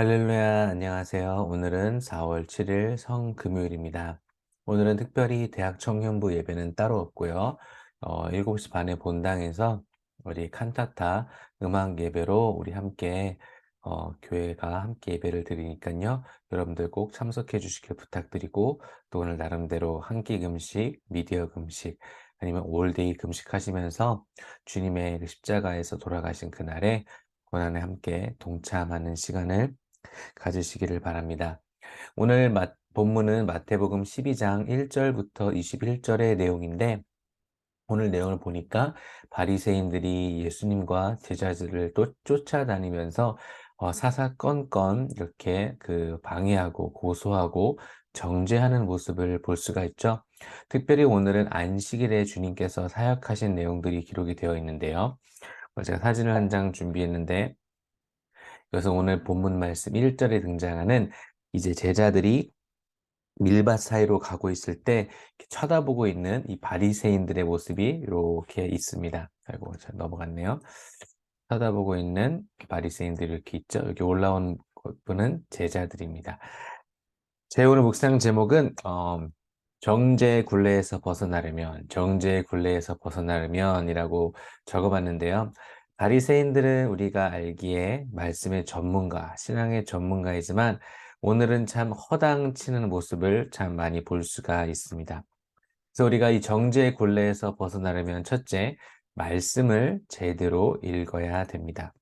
할렐루야, 안녕하세요. 오늘은 4월 7일 성금요일입니다. 오늘은 특별히 대학 청년부 예배는 따로 없고요. 어, 7시 반에 본당에서 우리 칸타타 음악 예배로 우리 함께 어, 교회가 함께 예배를 드리니까요. 여러분들 꼭 참석해 주시길 부탁드리고 또 오늘 나름대로 한 끼 금식, 미디어 금식 아니면 올데이 금식 하시면서 주님의 그 십자가에서 돌아가신 그날에 고난에 함께 동참하는 시간을 가지시기를 바랍니다. 오늘 마, 본문은 마태복음 12장 1절부터 21절의 내용인데 오늘 내용을 보니까 바리새인들이 예수님과 제자들을 또 쫓아다니면서 어, 사사건건 이렇게 그 방해하고 고소하고 정죄하는 모습을 볼 수가 있죠. 특별히 오늘은 안식일에 주님께서 사역하신 내용들이 기록이 되어 있는데요. 제가 사진을 한 장 준비했는데 그래서 오늘 본문 말씀 1절에 등장하는 이제 제자들이 밀밭 사이로 가고 있을 때 쳐다보고 있는 이 바리새인들의 모습이 이렇게 있습니다. 아이고, 자, 넘어갔네요. 쳐다보고 있는 바리새인들이 이렇게 있죠. 여기 올라온 분은 제자들입니다. 제 오늘 묵상 제목은 어, 정제 굴레에서 벗어나려면 정제 굴레에서 벗어나려면이라고 적어봤는데요. 바리새인들은 우리가 알기에 말씀의 전문가, 신앙의 전문가이지만 오늘은 참 허당치는 모습을 참 많이 볼 수가 있습니다. 그래서 우리가 이 정죄의 굴레에서 벗어나려면 첫째, 말씀을 제대로 읽어야 됩니다.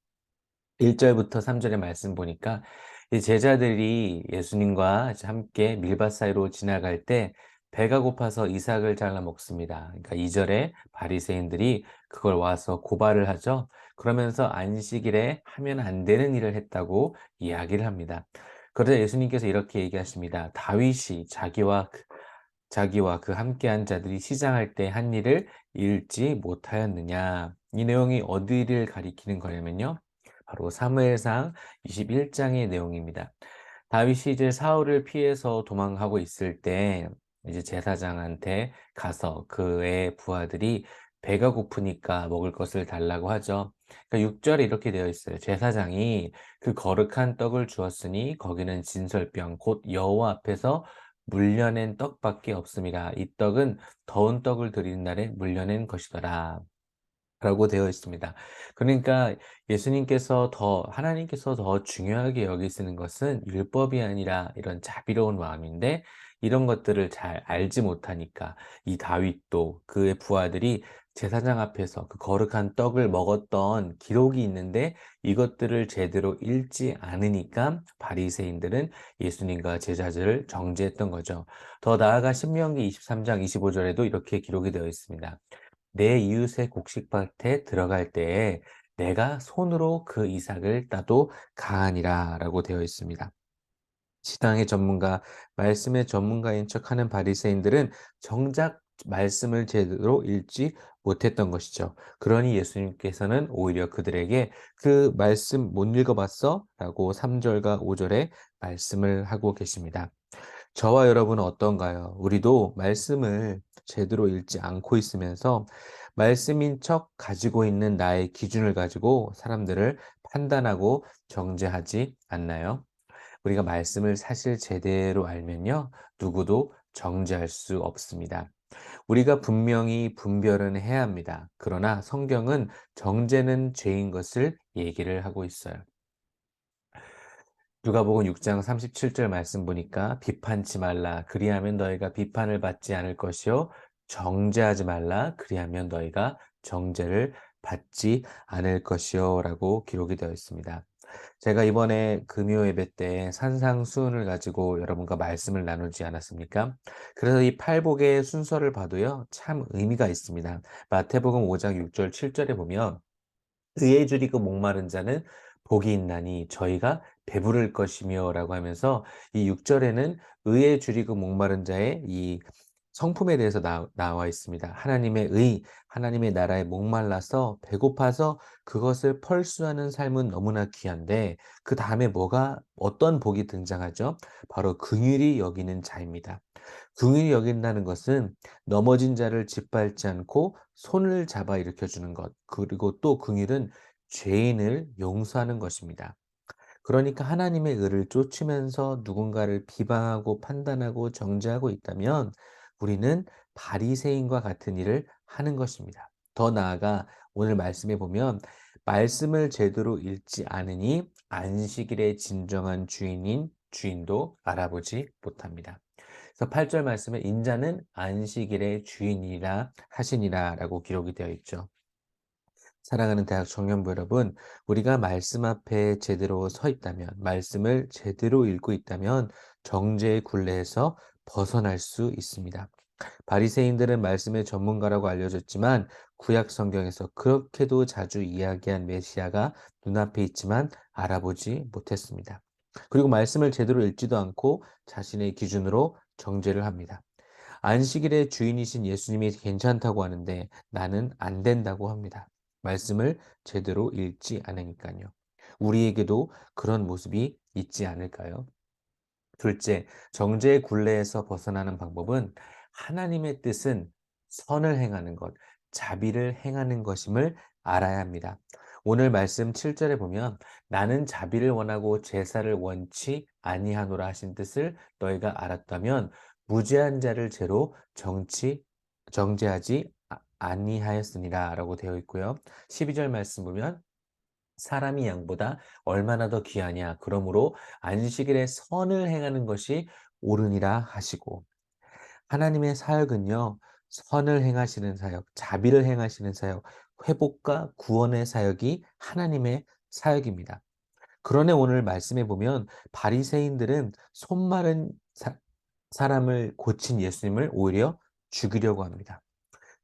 1절부터 3절의 말씀 보니까 이 제자들이 예수님과 함께 밀밭 사이로 지나갈 때 배가 고파서 이삭을 잘라 먹습니다. 그러니까 2절에 바리새인들이 그걸 와서 고발을 하죠. 그러면서 안식일에 하면 안 되는 일을 했다고 이야기를 합니다. 그러자 예수님께서 이렇게 얘기하십니다. 다윗이 자기와 그, 자기와 그 함께한 자들이 시장할 때 한 일을 읽지 못하였느냐. 이 내용이 어디를 가리키는 거냐면요. 바로 사무엘상 21장의 내용입니다. 다윗이 이제 사울을 피해서 도망가고 있을 때 이제 제사장한테 가서 그의 부하들이 배가 고프니까 먹을 것을 달라고 하죠. 그러니까 6절에 이렇게 되어 있어요. 제사장이 그 거룩한 떡을 주었으니 거기는 진설병 곧 여호와 앞에서 물려낸 떡밖에 없습니다. 이 떡은 더운 떡을 드리는 날에 물려낸 것이더라. 라고 되어 있습니다. 그러니까 예수님께서 더, 하나님께서 더 중요하게 여기시는 것은 율법이 아니라 이런 자비로운 마음인데 이런 것들을 잘 알지 못하니까 이 다윗도 그의 부하들이 제사장 앞에서 그 거룩한 떡을 먹었던 기록이 있는데 이것들을 제대로 읽지 않으니까 바리새인들은 예수님과 제자들을 정죄했던 거죠. 더 나아가 신명기 23장 25절에도 이렇게 기록이 되어 있습니다. 내 이웃의 곡식밭에 들어갈 때에 내가 손으로 그 이삭을 따도 가하니라 라고 되어 있습니다. 신앙의 전문가, 말씀의 전문가인 척하는 바리새인들은 정작 말씀을 제대로 읽지 못했던 것이죠. 그러니 예수님께서는 오히려 그들에게 그 말씀 못 읽어봤어? 라고 3절과 5절에 말씀을 하고 계십니다. 저와 여러분은 어떤가요? 우리도 말씀을 제대로 읽지 않고 있으면서 말씀인 척 가지고 있는 나의 기준을 가지고 사람들을 판단하고 정죄하지 않나요? 우리가 말씀을 사실 제대로 알면요. 누구도 정죄할 수 없습니다. 우리가 분명히 분별은 해야 합니다. 그러나 성경은 정죄는 죄인 것을 얘기를 하고 있어요. 누가복음 6장 37절 말씀 보니까 비판치 말라 그리하면 너희가 비판을 받지 않을 것이요 정죄하지 말라 그리하면 너희가 정죄를 받지 않을 것이요 라고 기록이 되어 있습니다. 제가 이번에 금요 예배 때 산상수훈을 가지고 여러분과 말씀을 나누지 않았습니까? 그래서 이 팔복의 순서를 봐도요, 참 의미가 있습니다. 마태복음 5장 6절, 7절에 보면, 의에 줄이고 목마른 자는 복이 있나니 저희가 배부를 것이며 라고 하면서 이 6절에는 의에 줄이고 목마른 자의 이 성품에 대해서 나, 나와 있습니다. 하나님의 의, 하나님의 나라에 목말라서 배고파서 그것을 펄수하는 삶은 너무나 귀한데 그 다음에 뭐가 어떤 복이 등장하죠? 바로 긍휼이 여기는 자입니다. 긍휼이 여긴다는 것은 넘어진 자를 짓밟지 않고 손을 잡아 일으켜 주는 것. 그리고 또 긍휼은 죄인을 용서하는 것입니다. 그러니까 하나님의 의를 쫓으면서 누군가를 비방하고 판단하고 정죄하고 있다면 우리는 바리새인과 같은 일을 하는 것입니다. 더 나아가 오늘 말씀에 보면 말씀을 제대로 읽지 않으니 안식일의 진정한 주인인 주인도 알아보지 못합니다. 그래서 8절 말씀에 인자는 안식일의 주인이라 하시니라 라고 기록이 되어 있죠. 사랑하는 대학 청년부 여러분, 우리가 말씀 앞에 제대로 서 있다면, 말씀을 제대로 읽고 있다면 정죄의 굴레에서 벗어날 수 있습니다. 바리새인들은 말씀의 전문가라고 알려졌지만 구약 성경에서 그렇게도 자주 이야기한 메시아가 눈앞에 있지만 알아보지 못했습니다. 그리고 말씀을 제대로 읽지도 않고 자신의 기준으로 정죄를 합니다. 안식일의 주인이신 예수님이 괜찮다고 하는데 나는 안 된다고 합니다. 말씀을 제대로 읽지 않으니까요. 우리에게도 그런 모습이 있지 않을까요? 둘째, 정죄의 굴레에서 벗어나는 방법은 하나님의 뜻은 선을 행하는 것, 자비를 행하는 것임을 알아야 합니다. 오늘 말씀 7절에 보면 나는 자비를 원하고 제사를 원치 아니하노라 하신 뜻을 너희가 알았다면 무죄한 자를 죄로 정치 정죄하지 아- 아니하였으니라 라고 되어 있고요. 12절 말씀 보면 사람이 양보다 얼마나 더 귀하냐. 그러므로 안식일에 선을 행하는 것이 옳으니라 하시고 하나님의 사역은요. 선을 행하시는 사역, 자비를 행하시는 사역, 회복과 구원의 사역이 하나님의 사역입니다. 그러네 오늘 말씀해 보면 바리새인들은 손마른 사, 사람을 고친 예수님을 오히려 죽이려고 합니다.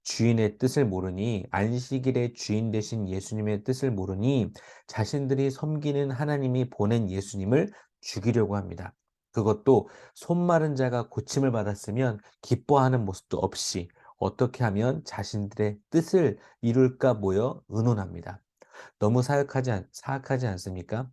주인의 뜻을 모르니 안식일의 주인 되신 예수님의 뜻을 모르니 자신들이 섬기는 하나님이 보낸 예수님을 죽이려고 합니다. 그것도 손 마른 자가 고침을 받았으면 기뻐하는 모습도 없이 어떻게 하면 자신들의 뜻을 이룰까 모여 의논합니다. 너무 사악하지, 않, 사악하지 않습니까?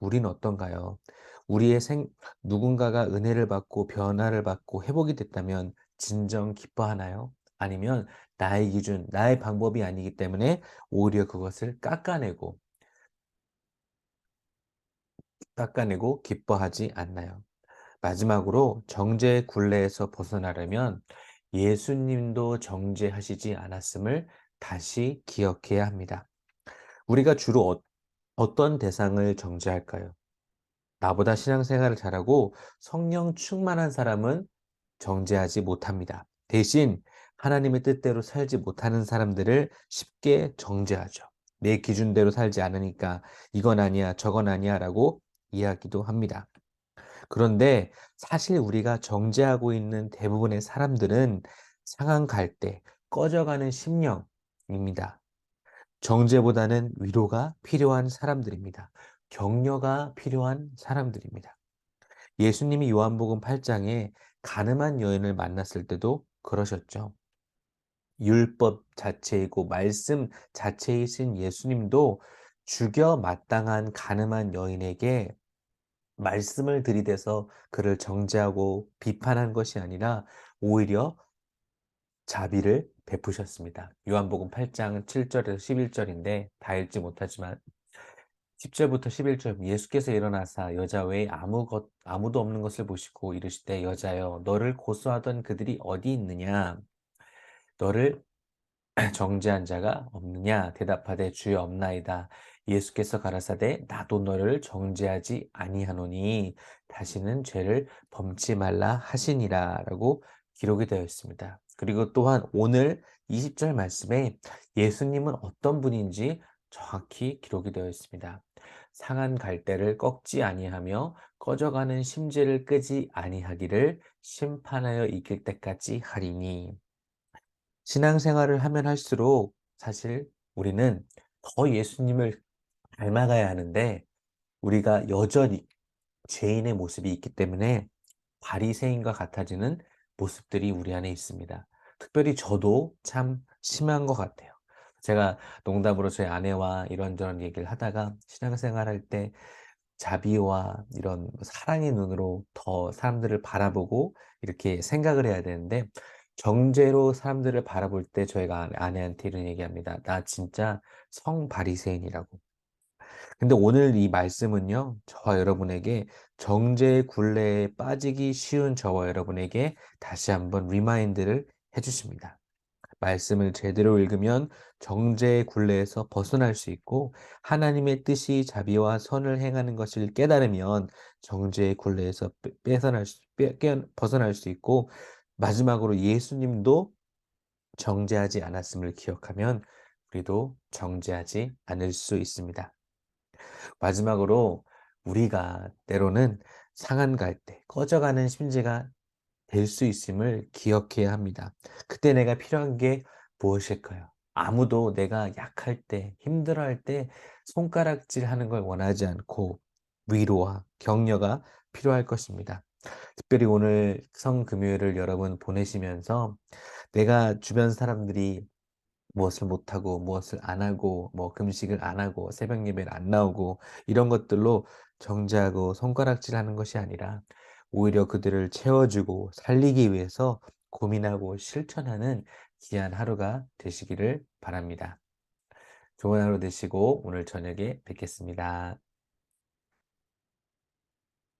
우린 어떤가요? 우리의 생, 누군가가 은혜를 받고 변화를 받고 회복이 됐다면 진정 기뻐하나요? 아니면 나의 기준, 나의 방법이 아니기 때문에 오히려 그것을 깎아내고, 깎아내고 기뻐하지 않나요? 마지막으로 정죄의 굴레에서 벗어나려면 예수님도 정죄하시지 않았음을 다시 기억해야 합니다. 우리가 주로 어, 어떤 대상을 정죄할까요? 나보다 신앙생활을 잘하고 성령 충만한 사람은 정죄하지 못합니다. 대신 하나님의 뜻대로 살지 못하는 사람들을 쉽게 정죄하죠. 내 기준대로 살지 않으니까 이건 아니야, 저건 아니야 라고 이야기도 합니다. 그런데 사실 우리가 정죄하고 있는 대부분의 사람들은 상한 갈때 꺼져가는 심령입니다. 정죄보다는 위로가 필요한 사람들입니다. 격려가 필요한 사람들입니다. 예수님이 요한복음 8장에 가늠한 여인을 만났을 때도 그러셨죠. 율법 자체이고 말씀 자체이신 예수님도 죽여 마땅한 가늠한 여인에게 말씀을 들이대서 그를 정죄하고 비판한 것이 아니라 오히려 자비를 베푸셨습니다. 요한복음 8장 7절에서 11절인데 다 읽지 못하지만 10절부터 11절 예수께서 일어나사 여자 외에 아무 것, 아무도 없는 것을 보시고 이르시되 여자여 너를 고소하던 그들이 어디 있느냐 너를 정죄한 자가 없느냐 대답하되 주여 없나이다 예수께서 가라사대 나도 너를 정죄하지 아니하노니 다시는 죄를 범치 말라 하시니라 라고 기록이 되어 있습니다. 그리고 또한 오늘 20절 말씀에 예수님은 어떤 분인지 정확히 기록이 되어 있습니다. 상한 갈대를 꺾지 아니하며 꺼져가는 심지를 끄지 아니하기를 심판하여 이길 때까지 하리니 신앙생활을 하면 할수록 사실 우리는 더 예수님을 닮아가야 하는데 우리가 여전히 죄인의 모습이 있기 때문에 바리새인과 같아지는 모습들이 우리 안에 있습니다. 특별히 저도 참 심한 것 같아요. 제가 농담으로 저희 아내와 이런저런 얘기를 하다가 신앙생활 할때 자비와 이런 사랑의 눈으로 더 사람들을 바라보고 이렇게 생각을 해야 되는데 정죄로 사람들을 바라볼 때 저희가 아내한테 이런 얘기합니다. 나 진짜 성 바리새인이라고. 근데 오늘 이 말씀은요. 저와 여러분에게 정죄의 굴레에 빠지기 쉬운 저와 여러분에게 다시 한번 리마인드를 해 주십니다. 말씀을 제대로 읽으면 정죄의 굴레에서 벗어날 수 있고 하나님의 뜻이 자비와 선을 행하는 것을 깨달으면 정죄의 굴레에서 빼수빼깨 벗어날 수 있고 마지막으로 예수님도 정죄하지 않았음을 기억하면 우리도 정죄하지 않을 수 있습니다. 마지막으로 우리가 때로는 상한 갈때 꺼져가는 심지가 될 수 있음을 기억해야 합니다. 그때 내가 필요한 게 무엇일까요? 아무도 내가 약할 때, 힘들어할 때 손가락질 하는 걸 원하지 않고 위로와 격려가 필요할 것입니다. 특별히 오늘 성금요일을 여러분 보내시면서 내가 주변 사람들이 무엇을 못하고 무엇을 안 하고 뭐 금식을 안 하고 새벽 예배를 안 나오고 이런 것들로 정죄하고 손가락질하는 것이 아니라 오히려 그들을 채워주고 살리기 위해서 고민하고 실천하는 귀한 하루가 되시기를 바랍니다. 좋은 하루 되시고 오늘 저녁에 뵙겠습니다.